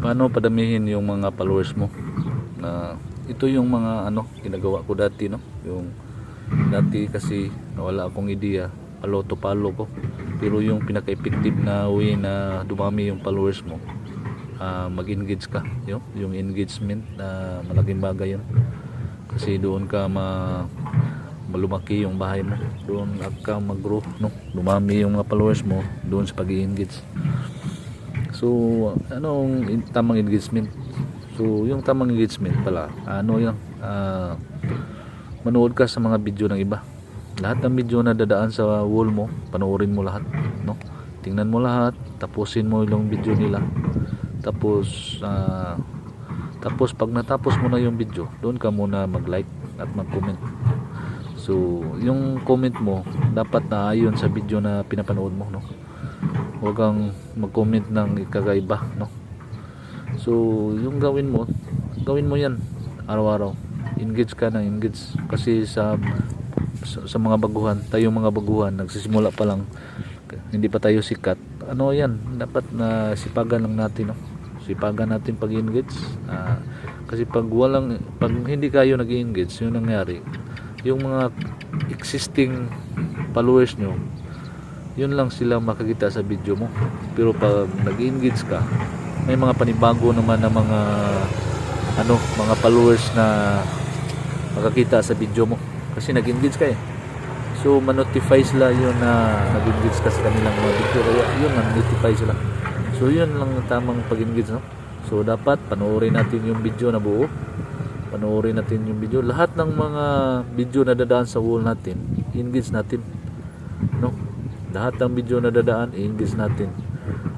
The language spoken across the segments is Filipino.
paano padamihin yung mga followers mo? Na ito yung mga ano ginagawa ko dati no? Yung dati kasi wala akong ideya palo to palo ko. Pero yung pinaka-effective na way na dumami yung followers mo ah, mag-engage ka yung, yung engagement na malaking bagay yun. Kasi doon ka ma malumaki yung bahay mo. Doon ka mag-grow no? Dumami yung mga followers mo doon sa pag-engage So, anong tamang engagement? So, yung tamang engagement pala, ano yung ah, manood ka sa mga video ng iba. Lahat ng video na dadaan sa wall mo, panoorin mo lahat, no? Tingnan mo lahat, tapusin mo yung video nila. Tapos ah, tapos pag natapos mo na yung video, doon ka muna mag-like at mag-comment. So, yung comment mo dapat na ayon sa video na pinapanood mo, no? Huwag kang mag-comment ng kakaiba no? So yung gawin mo gawin mo yan araw-araw. Engage ka na engage. Kasi sa sa, mga baguhan tayo mga baguhan nagsisimula pa lang. Hindi pa tayo sikat. Ano yan? Dapat na sipagan lang natin no? Sipagan natin pag engage. Ah, kasi pag walang pag hindi kayo nag-engage yun ang nangyari yung mga existing followers nyo yun lang sila makakita sa video mo. Pero pag nag-engage ka may mga panibago naman na mga ano mga followers na makakita sa video mo. Kasi nag-engage ka eh. So manotify sila yun na nag-engage ka sa kanilang mga video. Kaya yun man-notify sila. So yun lang ang tamang pag-engage no? So dapat panoorin natin yung video na buo. Panoorin natin yung video. Lahat ng mga video na dadaan sa wall natin engage natin no lahat ng video na dadaan i-engage natin.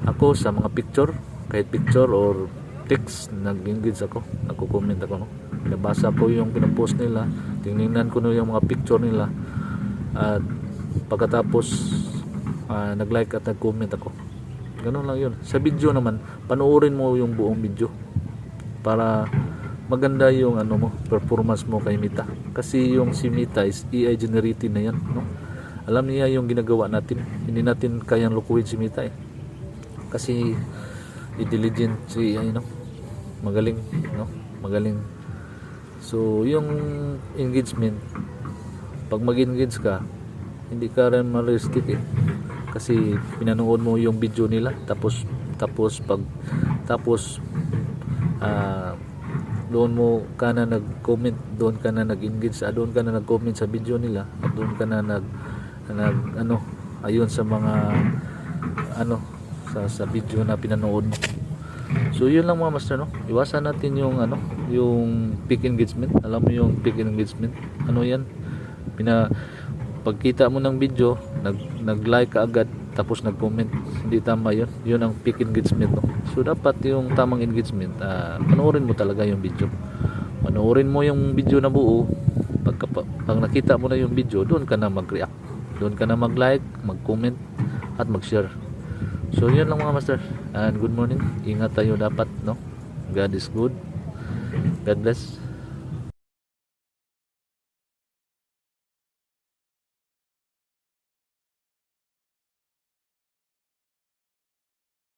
Ako sa mga picture kahit picture or text nag-engage ako nagko-comment ako no? Nabasa ko yung pinapost nila tingnan ko no yung mga picture nila at pagkatapos ah, nag-like at nag-comment ako. Ganun lang yun. Sa video naman panoorin mo yung buong video para maganda yung ano mo performance mo kay Mita. Kasi yung si Mita is AI generated na yan no alam niya yung ginagawa natin. Hindi natin kayang lukuhin si Mita eh kasi intelligent si AI no? Magaling no? Magaling. So yung engagement pag mag-engage ka hindi ka rin ma-restrict eh. Kasi pinanood mo yung video nila tapos tapos pag tapos ah doon mo ka na nag-comment, doon ka na nag-engage, ah, doon ka na nag-comment sa video nila, at doon ka na nag, nag ano, ayun sa mga ano sa sa video na pinanood mo. So yun lang mga master no. Iwasan natin yung ano, yung peak engagement. Alam mo yung peak engagement? Ano 'yan? Pina pagkita mo ng video, nag nag-like ka agad tapos nag-comment. Hindi tama 'yun. 'Yun ang peak engagement no. So dapat yung tamang engagement, ah panoorin mo talaga yung video. Panoorin mo yung video na buo. Pagka, pag nakita mo na yung video, doon ka na mag-react. Doon ka na mag-like, mag-comment at mag-share. So yun lang mga master. And good morning. Ingat tayo dapat, no? God is good. God bless.